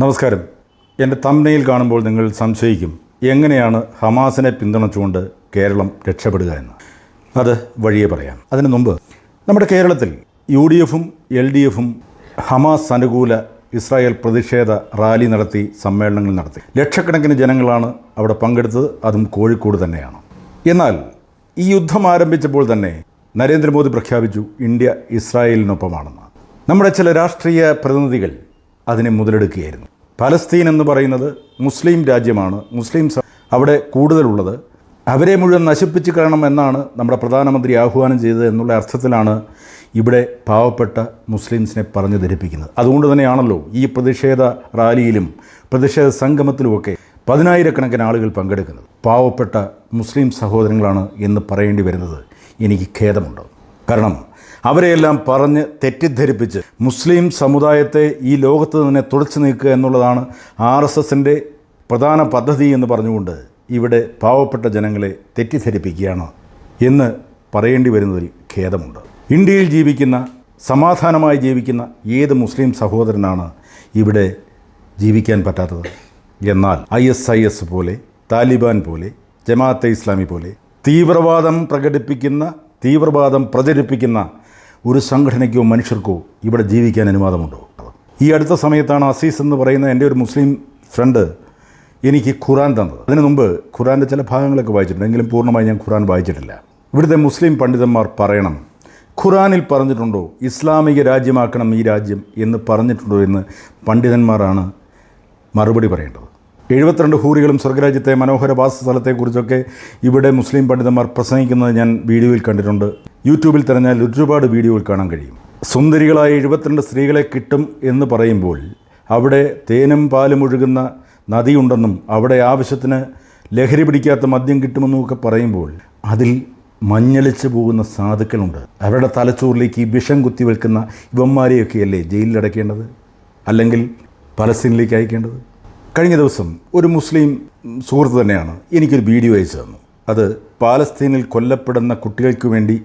നമസ്കാരം. എന്റെ തമ്മനയിൽ കാണുമ്പോൾ നിങ്ങൾ സംശയിക്കും എങ്ങനെയാണ് ഹമാസിനെ പിന്തുണച്ചുകൊണ്ട് കേരളം രക്ഷപ്പെടുക എന്ന്? അത് വഴിയെ പറയാം. അതിനു മുമ്പ് നമ്മുടെ കേരളത്തിൽ യു ഡി എഫും എൽ ഡി എഫും ഹമാസ് അനുകൂല ഇസ്രായേൽ പ്രതിഷേധ റാലി നടത്തി സമ്മേളനങ്ങൾ നടത്തി. ലക്ഷക്കണക്കിന് ജനങ്ങളാണ് അവിടെ പങ്കെടുത്തത് അതും കോഴിക്കോട് തന്നെയാണ്. എന്നാൽ ഈ യുദ്ധം ആരംഭിച്ചപ്പോൾ തന്നെ നരേന്ദ്രമോദി പ്രഖ്യാപിച്ചു ഇന്ത്യ ഇസ്രായേലിനൊപ്പമാണെന്ന്. നമ്മുടെ ചില രാഷ്ട്രീയ പ്രതിനിധികൾ അതിനെ മുതലെടുക്കുകയായിരുന്നു. പലസ്തീൻ എന്ന് പറയുന്നത് മുസ്ലിം രാജ്യമാണ്. മുസ്ലിം സ- അവിടെ കൂടുതലുള്ളത്. അവരെ മുഴുവൻ നശിപ്പിച്ച് കളയണം എന്നാണ് നമ്മുടെ പ്രധാനമന്ത്രി ആഹ്വാനം ചെയ്തത് എന്നുള്ള അർത്ഥത്തിലാണ് ഇവിടെ പാവപ്പെട്ട മുസ്ലിംസിനെ പറഞ്ഞു ധരിപ്പിക്കുന്നത്. അതുകൊണ്ട് തന്നെയാണല്ലോ ഈ പ്രതിഷേധ റാലിയിലും പ്രതിഷേധ സംഗമത്തിലുമൊക്കെ പതിനായിരക്കണക്കിന് ആളുകൾ പങ്കെടുക്കുന്നത്. പാവപ്പെട്ട മുസ്ലിം സഹോദരങ്ങളാണ് എന്ന് പറയേണ്ടി വരുന്നത് എനിക്ക് ഖേദമുണ്ട്. കാരണം അവരെയെല്ലാം പറഞ്ഞ് തെറ്റിദ്ധരിപ്പിച്ച് മുസ്ലിം സമുദായത്തെ ഈ ലോകത്ത് തന്നെ തുടച്ചു നീക്കുക എന്നുള്ളതാണ് ആർ എസ് എസിന്റെ പ്രധാന പദ്ധതി എന്ന് പറഞ്ഞുകൊണ്ട് ഇവിടെ പാവപ്പെട്ട ജനങ്ങളെ തെറ്റിദ്ധരിപ്പിക്കുകയാണ് എന്ന് പറയേണ്ടി വരുന്നതിൽ ഖേദമുണ്ട്. ഇന്ത്യയിൽ ജീവിക്കുന്ന സമാധാനമായി ജീവിക്കുന്ന ഏത് മുസ്ലിം സഹോദരനാണ് ഇവിടെ ജീവിക്കാൻ പറ്റാത്തത്? എന്നാൽ ഐ എസ് ഐ എസ് പോലെ താലിബാൻ പോലെ ജമാഅത്തെ ഇസ്ലാമി പോലെ തീവ്രവാദം പ്രകടിപ്പിക്കുന്ന തീവ്രവാദം പ്രചരിപ്പിക്കുന്ന ഒരു സംഘടനയ്ക്കോ മനുഷ്യർക്കോ ഇവിടെ ജീവിക്കാൻ അനുവാദമുണ്ടോ? ഈ അടുത്ത സമയത്താണ് അസീസ് എന്ന് പറയുന്ന എന്റെ ഒരു മുസ്ലിം ഫ്രണ്ട് എനിക്ക് ഖുറാൻ തന്നത്. അതിനു മുമ്പ് ഖുറാന്റെ ചില ഭാഗങ്ങളൊക്കെ വായിച്ചിട്ടുണ്ട്. എങ്കിലും പൂർണമായി ഞാൻ ഖുറാൻ വായിച്ചിട്ടില്ല. ഇവിടുത്തെ മുസ്ലിം പണ്ഡിതന്മാർ പറയണം ഖുറാനിൽ പറഞ്ഞിട്ടുണ്ടോ? ഇസ്ലാമിക രാജ്യമാക്കണം ഈ രാജ്യം എന്ന് പറഞ്ഞിട്ടുണ്ടോ എന്ന് പണ്ഡിതന്മാരാണ് മറുപടി പറയേണ്ടത്. എഴുപത്തിരണ്ട് ഹൂറികളും സ്വർഗരാജ്യത്തെ മനോഹര വാസസ്ഥലത്തെക്കുറിച്ചൊക്കെ ഇവിടെ മുസ്ലിം പണ്ഡിതന്മാർ പ്രസംഗിക്കുന്നത് ഞാൻ വീഡിയോയിൽ കണ്ടിട്ടുണ്ട്. യൂട്യൂബിൽ തിരഞ്ഞാൽ ഒരുപാട് വീഡിയോകൾ കാണാൻ കഴിയും. സുന്ദരികളായ എഴുപത്തിരണ്ട് സ്ത്രീകളെ കിട്ടും എന്ന് പറയുമ്പോൾ അവിടെ തേനും പാലും ഒഴുകുന്ന നദിയുണ്ടെന്നും അവിടെ ആവശ്യത്തിന് ലഹരി പിടിക്കാത്ത മദ്യം കിട്ടുമെന്നും ഒക്കെ പറയുമ്പോൾ അതിൽ മഞ്ഞളിച്ച് പോകുന്ന സാധുക്കളുണ്ട്. അവരുടെ തലച്ചോറിലേക്ക് വിഷം കുത്തിവെക്കുന്ന ഇവന്മാരെയൊക്കെയല്ലേ ജയിലിലടയ്ക്കേണ്ടത് അല്ലെങ്കിൽ പലസ്തീനിലേക്ക് അയക്കേണ്ടത്? കഴിഞ്ഞ ദിവസം ഒരു മുസ്ലിം സുഹൃത്ത് തന്നെയാണ് എനിക്കൊരു വീഡിയോ അയച്ചു തന്നു. അത് പാലസ്തീനിൽ കൊല്ലപ്പെടുന്ന കുട്ടികൾക്ക് വേണ്ടി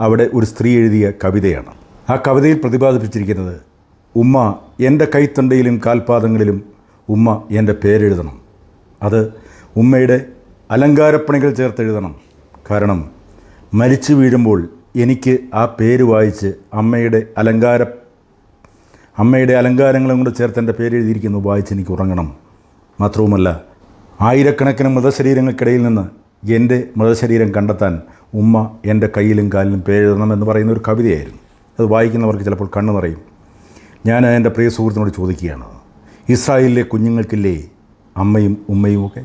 അവിടെ ഒരു സ്ത്രീ എഴുതിയ കവിതയാണ്. ആ കവിതയിൽ പ്രതിപാദിപ്പിച്ചിരിക്കുന്നത് ഉമ്മ എന്റെ കൈത്തൊണ്ടയിലും കാൽപാദങ്ങളിലും ഉമ്മ എന്റെ പേരെഴുതണം. അത് ഉമ്മയുടെ അലങ്കാരപ്പണികൾ ചേർത്തെഴുതണം. കാരണം മരിച്ചു വീഴുമ്പോൾ എനിക്ക് ആ പേര് വായിച്ച് അമ്മയുടെ അലങ്കാര അമ്മയുടെ അലങ്കാരങ്ങളും കൂടെ ചേർത്ത് എന്റെ പേരെഴുതിയിരിക്കുന്നു വായിച്ച് എനിക്ക് ഉറങ്ങണം. മാത്രവുമല്ല ആയിരക്കണക്കിന് മൃതശരീരങ്ങൾക്കിടയിൽ നിന്ന് എന്റെ മൃതശരീരം കണ്ടെത്താൻ ഉമ്മ എന്റെ കയ്യിലും കാലിലും പേരെഴുതണം എന്ന് പറയുന്ന ഒരു കവിതയായിരുന്നു. അത് വായിക്കുന്നവർക്ക് ചിലപ്പോൾ കണ്ണു നിറയും. ഞാൻ എന്റെ പ്രിയ സുഹൃത്തിനോട് ചോദിക്കുകയാണ് ഇസ്രായേലിലെ കുഞ്ഞുങ്ങൾക്കില്ലേ അമ്മയും ഉമ്മയും ഒക്കെ?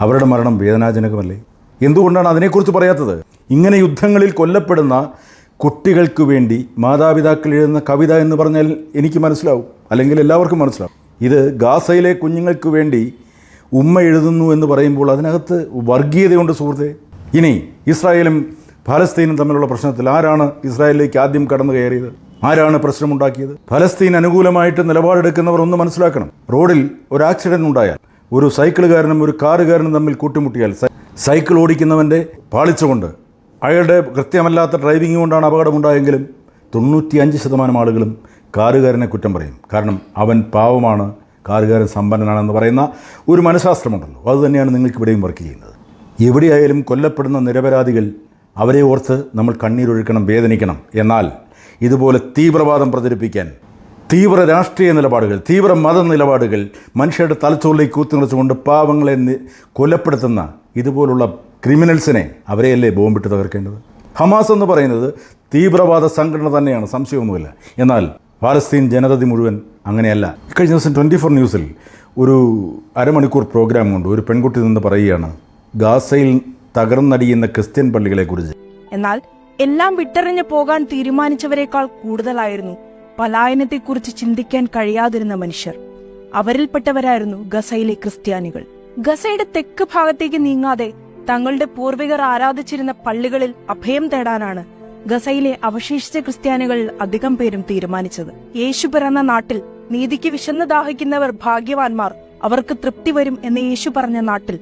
അവരുടെ മരണം വേദനാജനകമല്ലേ? എന്തുകൊണ്ടാണ് അതിനെക്കുറിച്ച് പറയാത്തത്? ഇങ്ങനെ യുദ്ധങ്ങളിൽ കൊല്ലപ്പെടുന്ന കുട്ടികൾക്ക് വേണ്ടി മാതാപിതാക്കൾ എഴുതുന്ന കവിത എന്ന് പറഞ്ഞാൽ എനിക്ക് മനസ്സിലാവും. അല്ലെങ്കിൽ എല്ലാവർക്കും മനസ്സിലാവും. ഇത് ഗാസയിലെ കുഞ്ഞുങ്ങൾക്ക് വേണ്ടി ഉമ്മ എഴുതുന്നു എന്ന് പറയുമ്പോൾ അതിനകത്ത് വർഗീയതയുണ്ട് സുഹൃത്തെ. ഇനി ഇസ്രായേലും ഫലസ്തീനും തമ്മിലുള്ള പ്രശ്നത്തിൽ ആരാണ് ഇസ്രായേലിലേക്ക് ആദ്യം കടന്നു കയറിയത്? ആരാണ് പ്രശ്നമുണ്ടാക്കിയത്? ഫലസ്തീൻ അനുകൂലമായിട്ട് നിലപാടെടുക്കുന്നവർ ഒന്ന് മനസ്സിലാക്കണം. റോഡിൽ ഒരു ആക്സിഡന്റ് ഉണ്ടായാൽ ഒരു സൈക്കിളുകാരനും ഒരു കാറുകാരനും തമ്മിൽ കൂട്ടിമുട്ടിയാൽ സൈക്കിൾ ഓടിക്കുന്നവന്റെ പാളിച്ചുകൊണ്ട് അയാളുടെ കൃത്യമല്ലാത്ത ഡ്രൈവിംഗ് കൊണ്ടാണ് അപകടമുണ്ടായെങ്കിലും തൊണ്ണൂറ്റിയഞ്ച് ശതമാനം ആളുകളും കാറുകാരനെ കുറ്റം പറയും. കാരണം അവൻ പാവമാണ് കാറുകാരൻ സമ്പന്നനാണെന്ന് പറയുന്ന ഒരു മനഃശാസ്ത്രമുണ്ടല്ലോ. അതുതന്നെയാണ് നിങ്ങൾക്ക് ഇവിടെയും വർക്ക് ചെയ്യുന്നത്. എവിടെയായാലും കൊല്ലപ്പെടുന്ന നിരപരാധികൾ അവരെ ഓർത്ത് നമ്മൾ കണ്ണീരൊഴുക്കണം വേദനിക്കണം. എന്നാൽ ഇതുപോലെ തീവ്രവാദം പ്രചരിപ്പിക്കാൻ തീവ്ര രാഷ്ട്രീയ നിലപാടുകൾ തീവ്ര മത നിലപാടുകൾ മനുഷ്യരുടെ തലച്ചോറിലേക്ക് കൂത്തുനിറച്ചുകൊണ്ട് പാവങ്ങളെ കൊലപ്പെടുത്തുന്ന ഇതുപോലുള്ള ക്രിമിനൽസിനെ അവരെയല്ലേ ബോംബിട്ട് തകർക്കേണ്ടത്? ഹമാസ് എന്ന് പറയുന്നത് തീവ്രവാദ സംഘടന തന്നെയാണ് സംശയമൊന്നുമില്ല. എന്നാൽ പാലസ്തീൻ ജനതതി മുഴുവൻ അങ്ങനെയല്ല. കഴിഞ്ഞ ദിവസം ട്വന്റി ഫോർ ന്യൂസിൽ ഒരു അരമണിക്കൂർ പ്രോഗ്രാം കൊണ്ട് ഒരു പെൺകുട്ടി നിന്ന് പറയുകയാണ് ഗാസയിൽ തകർന്നടിയുന്ന ക്രിസ്ത്യൻ പള്ളികളെക്കുറിച്ച്. എന്നാൽ എല്ലാം വിട്ടെറിഞ്ഞു പോകാൻ തീരുമാനിച്ചവരെക്കാൾ കൂടുതലായിരുന്നു പലായനത്തെക്കുറിച്ച് ചിന്തിക്കാൻ കഴിയാതിരുന്ന മനുഷ്യർ. അവരിൽപ്പെട്ടവരായിരുന്നു ഗസയിലെ ക്രിസ്ത്യാനികൾ. ഗസയുടെ തെക്ക് ഭാഗത്തേക്ക് നീങ്ങാതെ തങ്ങളുടെ പൂർവികർ ആരാധിച്ചിരുന്ന പള്ളികളിൽ അഭയം തേടാനാണ് ഗസയിലെ അവശേഷിച്ച ക്രിസ്ത്യാനികൾ അധികം പേരും തീരുമാനിച്ചത്. യേശു പിറന്ന നാട്ടിൽ നീതിക്ക് വിശന്ന് ദാഹിക്കുന്നവർ ഭാഗ്യവാന്മാർ അവർക്ക് തൃപ്തി വരും എന്ന് യേശു പറഞ്ഞ നാട്ടിൽ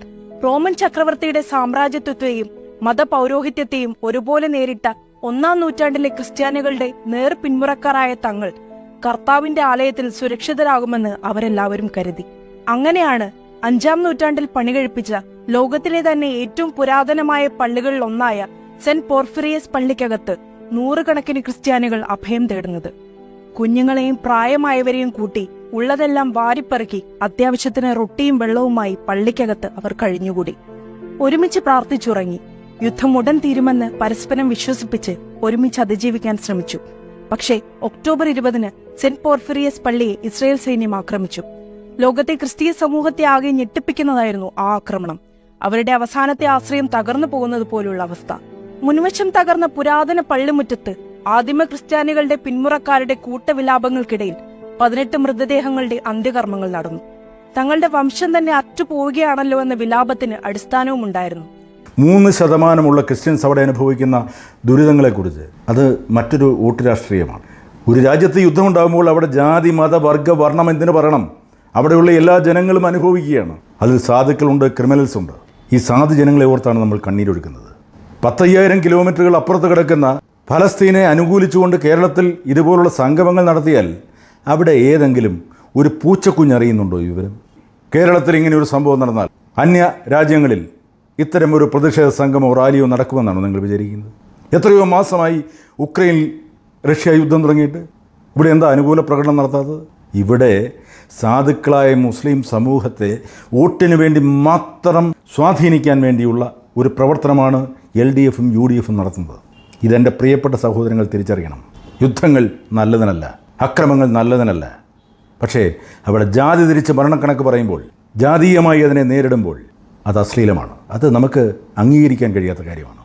റോമൻ ചക്രവർത്തിയുടെ സാമ്രാജ്യത്വത്തെയും മതപൗരോഹിത്യത്തെയും ഒരുപോലെ നേരിട്ട ഒന്നാം നൂറ്റാണ്ടിലെ ക്രിസ്ത്യാനികളുടെ നേർ പിന്മുറക്കാരായ തങ്ങൾ കർത്താവിന്റെ ആലയത്തിൽ സുരക്ഷിതരാകുമെന്ന് അവരെല്ലാവരും കരുതി. അങ്ങനെയാണ് അഞ്ചാം നൂറ്റാണ്ടിൽ പണികഴിപ്പിച്ച ലോകത്തിലെ തന്നെ ഏറ്റവും പുരാതനമായ പള്ളികളിൽ ഒന്നായ സെന്റ് പോർഫിറിയസ് പള്ളിക്കകത്ത് നൂറുകണക്കിന് ക്രിസ്ത്യാനികൾ അഭയം തേടുന്നത്. കുഞ്ഞുങ്ങളെയും പ്രായമായവരെയും കൂട്ടി ഉള്ളതെല്ലാം വാരിപ്പെറുക്കി അത്യാവശ്യത്തിന് റൊട്ടിയും വെള്ളവുമായി പള്ളിക്കകത്ത് അവർ കഴിഞ്ഞുകൂടി. ഒരുമിച്ച് പ്രാർത്ഥിച്ചുറങ്ങി. യുദ്ധം ഉടൻ തീരുമെന്ന് പരസ്പരം വിശ്വസിപ്പിച്ച് ഒരുമിച്ച് അതിജീവിക്കാൻ ശ്രമിച്ചു. പക്ഷേ ഒക്ടോബർ ഇരുപതിന് സെന്റ് പോർഫിറിയസ് പള്ളിയെ ഇസ്രയേൽ സൈന്യം ആക്രമിച്ചു. ലോകത്തെ ക്രിസ്തീയ സമൂഹത്തെ ആകെ ഞെട്ടിപ്പിക്കുന്നതായിരുന്നു ആ ആക്രമണം. അവരുടെ അവസാനത്തെ ആശ്രയം തകർന്നു പോകുന്നത് പോലുള്ള അവസ്ഥ. മുൻവശം തകർന്ന പുരാതന പള്ളിമുറ്റത്ത് ആദിമ ക്രിസ്ത്യാനികളുടെ പിന്മുറക്കാരുടെ കൂട്ടവിലാപങ്ങൾക്കിടയിൽ പതിനെട്ട് മൃതദേഹങ്ങളുടെ അന്ത്യകർമ്മങ്ങൾ നടന്നു. തങ്ങളുടെ വംശം തന്നെ അറ്റുപോവുകയാണല്ലോ എന്ന വിലാപത്തിന് അടിസ്ഥാനവും ഉണ്ടായിരുന്നു മൂന്ന് ശതമാനമുള്ള ക്രിസ്ത്യൻസ് അവിടെ അനുഭവിക്കുന്ന ദുരിതങ്ങളെക്കുറിച്ച്. അത് മറ്റൊരു വോട്ട് രാഷ്ട്രീയമാണ് ഒരു രാജ്യത്ത് യുദ്ധമുണ്ടാകുമ്പോൾ അവിടെ ജാതി മത വർഗ വർണം എന്തിനു പറയണം? അവിടെയുള്ള എല്ലാ ജനങ്ങളും അനുഭവിക്കുകയാണ്. അതിൽ സാധുക്കളുണ്ട് ക്രിമിനൽസ് ഉണ്ട് ഈ സാധു ജനങ്ങളെ ഓർത്താണ് നമ്മൾ കണ്ണീരൊഴുക്കുന്നത്. പത്തയ്യായിരം കിലോമീറ്ററുകൾ അപ്പുറത്ത് കിടക്കുന്ന ഫലസ്തീനെ അനുകൂലിച്ചുകൊണ്ട് കേരളത്തിൽ ഇതുപോലുള്ള സംഗമങ്ങൾ നടത്തിയാൽ അവിടെ ഏതെങ്കിലും ഒരു പൂച്ചക്കുഞ്ഞറിയുന്നുണ്ടോ വിവരം? കേരളത്തിൽ ഇങ്ങനെ ഒരു സംഭവം നടന്നാൽ അന്യ രാജ്യങ്ങളിൽ ഇത്തരം ഒരു പ്രതിഷേധ സംഗമോ റാലിയോ നടക്കുമെന്നാണ് നിങ്ങൾ വിചാരിക്കുന്നത്? എത്രയോ മാസമായി ഉക്രൈനിൽ റഷ്യ യുദ്ധം തുടങ്ങിയിട്ട് ഇവിടെ എന്താ അനുകൂല പ്രകടനം നടത്താത്തത്? ഇവിടെ സാധുക്കളായ മുസ്ലിം സമൂഹത്തെ വോട്ടിനു വേണ്ടി മാത്രം സ്വാധീനിക്കാൻ വേണ്ടിയുള്ള ഒരു പ്രവർത്തനമാണ് എൽ ഡി എഫും യു ഡി എഫും നടത്തുന്നത്. ഇതെന്റെ പ്രിയപ്പെട്ട സഹോദരങ്ങൾ തിരിച്ചറിയണം. യുദ്ധങ്ങൾ നല്ലതിനല്ല അക്രമങ്ങൾ നല്ലതിനല്ല. പക്ഷേ അവിടെ ജാതി തിരിച്ച് മരണക്കണക്ക് പറയുമ്പോൾ ജാതീയമായി അതിനെ നേരിടുമ്പോൾ അത് അശ്ലീലമാണ്. അത് നമുക്ക് അംഗീകരിക്കാൻ കഴിയാത്ത കാര്യമാണ്.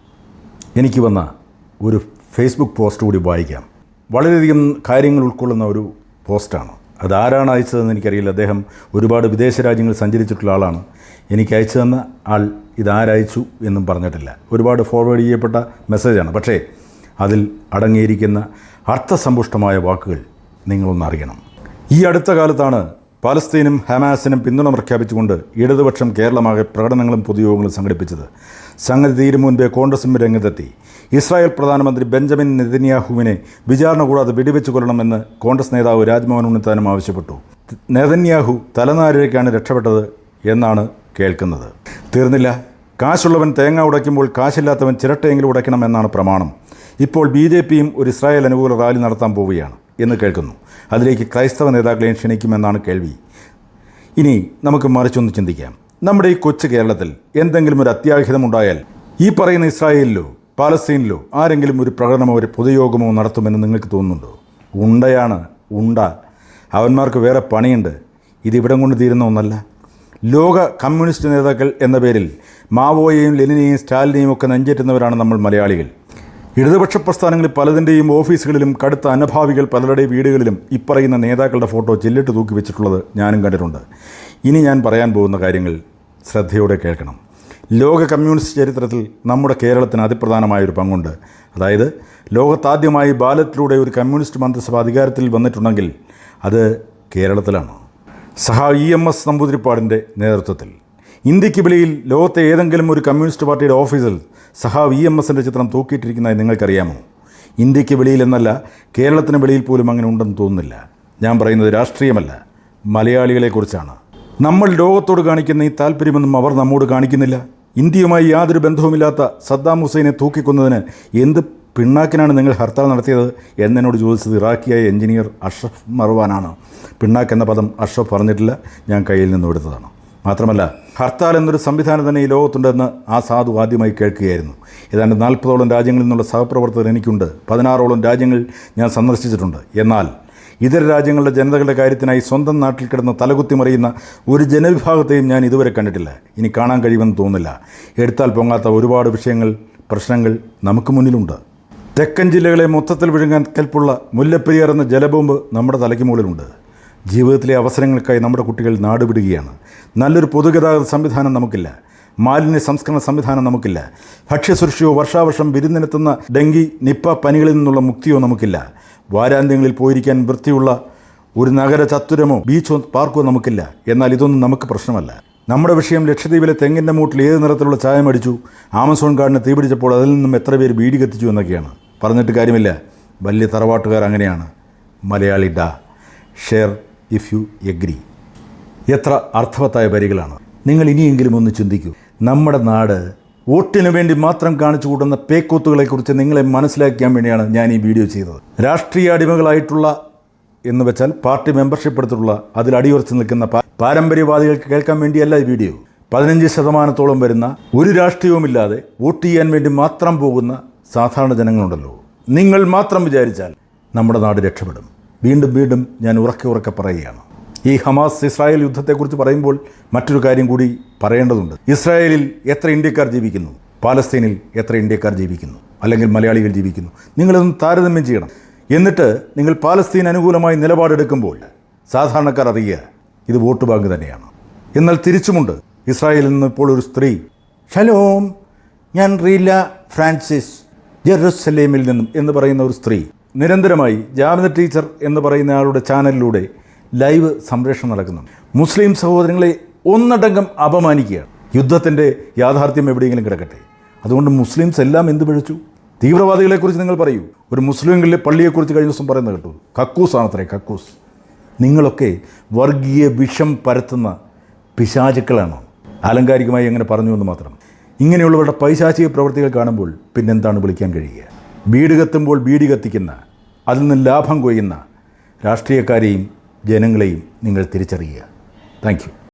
എനിക്ക് വന്ന ഒരു ഫേസ്ബുക്ക് പോസ്റ്റ് കൂടി വായിക്കാം. വളരെയധികം കാര്യങ്ങൾ ഉൾക്കൊള്ളുന്ന ഒരു പോസ്റ്റാണ്. അത് ആരാണ് അയച്ചതെന്ന് എനിക്കറിയില്ല. അദ്ദേഹം ഒരുപാട് വിദേശ രാജ്യങ്ങൾ സഞ്ചരിച്ചിട്ടുള്ള ആളാണ്. എനിക്ക് അയച്ചു തന്ന ആൾ ഇതാരയച്ചു എന്നും പറഞ്ഞിട്ടില്ല. ഒരുപാട് ഫോർവേഡ് ചെയ്യപ്പെട്ട മെസ്സേജാണ് പക്ഷേ അതിൽ അടങ്ങിയിരിക്കുന്ന അർത്ഥസമ്പുഷ്ടമായ വാക്കുകൾ നിങ്ങളൊന്നറിയണം ഈ അടുത്ത കാലത്താണ് പാലസ്തീനും ഹമാസിനും പിന്തുണ പ്രഖ്യാപിച്ചുകൊണ്ട് ഇടതുപക്ഷം കേരളമാകെ പ്രകടനങ്ങളും പൊതുയോഗങ്ങളും സംഘടിപ്പിച്ചത്. സംഗതി തീരും മുൻപേ കോൺഗ്രസും രംഗത്തെത്തി. ഇസ്രായേൽ പ്രധാനമന്ത്രി ബെഞ്ചമിൻ നെതന്യാഹുവിനെ വിചാരണ കൂടാതെ വെടിവെച്ച് കൊല്ലണമെന്ന് കോൺഗ്രസ് നേതാവ് രാജ്മോഹൻ ഉണ്ണിത്താനും ആവശ്യപ്പെട്ടു. നെതന്യാഹു തലനാരിഴയ്ക്കാണ് രക്ഷപ്പെട്ടത് എന്നാണ് കേൾക്കുന്നത്. തീർന്നില്ല. കാശുള്ളവൻ തേങ്ങ ഉടയ്ക്കുമ്പോൾ കാശില്ലാത്തവൻ ചിരട്ടയെങ്കിലും ഉടയ്ക്കണം എന്നാണ് പ്രമാണം. ഇപ്പോൾ ബി ജെ പിയും ഒരു ഇസ്രായേൽ അനുകൂല റാലി നടത്താൻ പോവുകയാണ്. എന്ന് കേൾക്കുന്നു. അതിലേക്ക് ക്രൈസ്തവ നേതാക്കളെയും ക്ഷണിക്കുമെന്നാണ് കേൾവി. ഇനി നമുക്ക് മറിച്ചൊന്ന് ചിന്തിക്കാം. നമ്മുടെ ഈ കൊച്ചു കേരളത്തിൽ എന്തെങ്കിലും ഒരു അത്യാഹിതമുണ്ടായാൽ ഈ പറയുന്ന ഇസ്രായേലിലോ പാലസ്തീനിലോ ആരെങ്കിലും ഒരു പ്രകടനമോ ഒരു പൊതുയോഗമോ നടത്തുമെന്ന് നിങ്ങൾക്ക് തോന്നുന്നുണ്ടോ? ഉണ്ടയാണ് ഉണ്ട. അവന്മാർക്ക് വേറെ പണിയുണ്ട്. ഇതിവിടം കൊണ്ട് തീരുന്ന ഒന്നല്ല. ലോക കമ്മ്യൂണിസ്റ്റ് നേതാക്കൾ എന്ന പേരിൽ മാവോയെയും ലെനിനെയും സ്റ്റാലിനെയും ഒക്കെ നെഞ്ചേറ്റുന്നവരാണ് നമ്മൾ മലയാളികൾ. ഇടതുപക്ഷ പ്രസ്ഥാനങ്ങളിൽ പലതിന്റെയും ഓഫീസുകളിലും കടുത്ത അനഭാവികൾ പലരുടെയും വീടുകളിലും ഇപ്പറയുന്ന നേതാക്കളുടെ ഫോട്ടോ ചില്ലിട്ട് തൂക്കി വെച്ചിട്ടുള്ളത് ഞാനും കണ്ടിട്ടുണ്ട്. ഇനി ഞാൻ പറയാൻ പോകുന്ന കാര്യങ്ങൾ ശ്രദ്ധയോടെ കേൾക്കണം. ലോക കമ്മ്യൂണിസ്റ്റ് ചരിത്രത്തിൽ നമ്മുടെ കേരളത്തിന് അതിപ്രധാനമായൊരു പങ്കുണ്ട്. അതായത് ലോകത്താദ്യമായി ബാലറ്റിലൂടെ ഒരു കമ്മ്യൂണിസ്റ്റ് മന്ത്രിസഭ അധികാരത്തിൽ വന്നിട്ടുണ്ടെങ്കിൽ അത് കേരളത്തിലാണ്. സഹ ഇ എം എസ് നമ്പൂതിരിപ്പാടിന്റെ നേതൃത്വത്തിൽ. ഇന്ത്യയ്ക്ക് വെളിയിൽ ലോകത്തെ ഏതെങ്കിലും ഒരു കമ്മ്യൂണിസ്റ്റ് പാർട്ടിയുടെ ഓഫീസിൽ സഹാ വി എം എസിന്റെ ചിത്രം തൂക്കിയിട്ടിരിക്കുന്നതായി നിങ്ങൾക്കറിയാമോ? ഇന്ത്യയ്ക്ക് വെളിയിൽ എന്നല്ല കേരളത്തിന് വെളിയിൽ പോലും അങ്ങനെ ഉണ്ടെന്ന് തോന്നുന്നില്ല. ഞാൻ പറയുന്നത് രാഷ്ട്രീയമല്ല മലയാളികളെക്കുറിച്ചാണ്. നമ്മൾ ലോകത്തോട് കാണിക്കുന്ന ഈ താല്പര്യമൊന്നും അവർ നമ്മോട് കാണിക്കുന്നില്ല. ഇന്ത്യയുമായി യാതൊരു ബന്ധവുമില്ലാത്ത സദ്ദാം ഹുസൈനെ തൂക്കിക്കൊന്നതിന് എന്ത് പിണ്ണാക്കിനാണ് നിങ്ങൾ ഹർത്താൽ നടത്തിയത് എന്നോട് ചോദിച്ചത് ഇറാഖിയായ എഞ്ചിനീയർ അഷ്റഫ് മർവാനാണ്. പിണ്ണാക്ക് എന്ന പദം അഷ്റഫ് പറഞ്ഞിട്ടില്ല ഞാൻ കയ്യിൽ നിന്ന് എടുത്തതാണ്. മാത്രമല്ല ഹർത്താൽ എന്നൊരു സംവിധാനം തന്നെ ഈ ലോകത്തുണ്ടെന്ന് ആ സാധു ആദ്യമായി കേൾക്കുകയായിരുന്നു. ഏതാണ്ട് നാൽപ്പതോളം രാജ്യങ്ങളിൽ നിന്നുള്ള സഹപ്രവർത്തകർ എനിക്കുണ്ട്. പതിനാറോളം രാജ്യങ്ങൾ ഞാൻ സന്ദർശിച്ചിട്ടുണ്ട്. എന്നാൽ ഇതര രാജ്യങ്ങളുടെ ജനതകളുടെ കാര്യത്തിനായി സ്വന്തം നാട്ടിൽ കിടന്ന് തലകുത്തി മറിയുന്ന ഒരു ജനവിഭാഗത്തെയും ഞാൻ ഇതുവരെ കണ്ടിട്ടില്ല. ഇനി കാണാൻ കഴിയുമെന്ന് തോന്നുന്നില്ല. എടുത്താൽ പൊങ്ങാത്ത ഒരുപാട് വിഷയങ്ങൾ പ്രശ്നങ്ങൾ നമുക്ക് മുന്നിലുണ്ട്. തെക്കൻ ജില്ലകളെ മൊത്തത്തിൽ വിഴുങ്ങാൻ കൽപ്പുള്ള മുല്ലപ്പെരിയാർ എന്ന ജലബോംബ് നമ്മുടെ തലയ്ക്ക് മുകളിലുണ്ട്. ജീവിതത്തിലെ അവസരങ്ങൾക്കായി നമ്മുടെ കുട്ടികൾ നാടുവിടുകയാണ്. നല്ലൊരു പൊതുഗതാഗത സംവിധാനം നമുക്കില്ല. മാലിന്യ സംസ്കരണ സംവിധാനം നമുക്കില്ല. ഭക്ഷ്യസുരക്ഷയോ വർഷാവർഷം വിരുന്നിനെത്തുന്ന ഡെങ്കി നിപ്പ പനികളിൽ നിന്നുള്ള മുക്തിയോ നമുക്കില്ല. വാരാന്ത്യങ്ങളിൽ പോയിരിക്കാൻ വൃത്തിയുള്ള ഒരു നഗര ചത്തുരമോ ബീച്ചോ പാർക്കോ നമുക്കില്ല. എന്നാൽ ഇതൊന്നും നമുക്ക് പ്രശ്നമല്ല. നമ്മുടെ വിഷയം ലക്ഷദ്വീപിലെ തെങ്ങിന്റെ മൂട്ടിൽ ഏത് നിറത്തിലുള്ള ചായം അടിച്ചു ആമസോൺ കാടിന് തീപിടിച്ചപ്പോൾ അതിൽ നിന്നും എത്ര പേര് ബീഡി കത്തിച്ചു എന്നൊക്കെയാണ്. പറഞ്ഞിട്ട് കാര്യമില്ല. വലിയ തറവാട്ടുകാർ അങ്ങനെയാണ്. മലയാളി ഡാ. ഷെയർ ഇഫ് യു എഗ്രി എത്ര അർത്ഥവത്തായ വരികളാണ്. നിങ്ങൾ ഇനിയെങ്കിലും ഒന്ന് ചിന്തിക്കൂ. നമ്മുടെ നാട് വോട്ടിന് വേണ്ടി മാത്രം കാണിച്ചു കൂട്ടുന്ന പേക്കൂത്തുകളെക്കുറിച്ച് നിങ്ങളെ മനസ്സിലാക്കാൻ വേണ്ടിയാണ് ഞാൻ ഈ വീഡിയോ ചെയ്തത്. രാഷ്ട്രീയ അടിമകളായിട്ടുള്ള എന്ന് വെച്ചാൽ പാർട്ടി മെമ്പർഷിപ്പ് എടുത്തിട്ടുള്ള അതിൽ അടിയുറച്ച് നിൽക്കുന്ന പാരമ്പര്യവാദികൾക്ക് കേൾക്കാൻ വേണ്ടിയല്ല ഈ വീഡിയോ. പതിനഞ്ച് ശതമാനത്തോളം വരുന്ന ഒരു രാഷ്ട്രീയവുമില്ലാതെ വോട്ട് ചെയ്യാൻ വേണ്ടി മാത്രം പോകുന്ന സാധാരണ ജനങ്ങളുണ്ടല്ലോ. നിങ്ങൾ മാത്രം വിചാരിച്ചാൽ നമ്മുടെ നാട് രക്ഷപ്പെടും. വീണ്ടും വീണ്ടും ഞാൻ ഉറക്കെ ഉറക്കെ പറയുകയാണ്. ഈ ഹമാസ് ഇസ്രായേൽ യുദ്ധത്തെക്കുറിച്ച് പറയുമ്പോൾ മറ്റൊരു കാര്യം കൂടി പറയേണ്ടതുണ്ട്. ഇസ്രായേലിൽ എത്ര ഇന്ത്യക്കാർ ജീവിക്കുന്നു? പാലസ്തീനിൽ എത്ര ഇന്ത്യക്കാർ ജീവിക്കുന്നു? അല്ലെങ്കിൽ മലയാളികൾ ജീവിക്കുന്നു? നിങ്ങളിതൊന്ന് താരതമ്യം ചെയ്യണം. എന്നിട്ട് നിങ്ങൾ പാലസ്തീൻ അനുകൂലമായി നിലപാടെടുക്കുമ്പോൾ സാധാരണക്കാർ അറിയുക ഇത് വോട്ട് ബാങ്ക് തന്നെയാണ്. എന്നാൽ തിരിച്ചുമുണ്ട്. ഇസ്രായേലിൽ നിന്ന് ഇപ്പോൾ ഒരു സ്ത്രീ ഷലോം ഞാൻ റീല ഫ്രാൻസിസ് ജെറുസലേമിൽ നിന്നും എന്ന് പറയുന്ന ഒരു സ്ത്രീ നിരന്തരമായി ജാമിന ടീച്ചർ എന്ന് പറയുന്ന ആളുടെ ചാനലിലൂടെ ലൈവ് സംപ്രേഷണം നടക്കുന്നു മുസ്ലിം സഹോദരങ്ങളെ ഒന്നടങ്കം അപമാനിക്കുകയാണ്. യുദ്ധത്തിന്റെ യാഥാർത്ഥ്യം എവിടെയെങ്കിലും കിടക്കട്ടെ. അതുകൊണ്ട് മുസ്ലിംസ് എല്ലാം എന്ത് പിഴച്ചു? തീവ്രവാദികളെക്കുറിച്ച് നിങ്ങൾ പറയൂ. ഒരു മുസ്ലിങ്ങളിലെ പള്ളിയെക്കുറിച്ച് കഴിഞ്ഞ ദിവസം പറയുന്നത് കേട്ടു. കക്കൂസ് ആണത്രേ കക്കൂസ്. നിങ്ങളൊക്കെ വർഗീയ വിഷം പരത്തുന്ന പിശാചുക്കളാണ്. ആലങ്കാരികമായി എങ്ങനെ പറഞ്ഞു എന്ന് മാത്രം. ഇങ്ങനെയുള്ളവരുടെ പൈശാചിക പ്രവൃത്തികൾ കാണുമ്പോൾ പിന്നെന്താണ് വിളിക്കാൻ കഴിയുക? ബീഡ് കത്തുമ്പോൾ ബീഡി കത്തിക്കുന്ന അതിൽ നിന്ന് ലാഭം കൊയ്യുന്ന രാഷ്ട്രീയക്കാരെയും ജനങ്ങളെയും നിങ്ങൾ തിരിച്ചറിയുക. താങ്ക്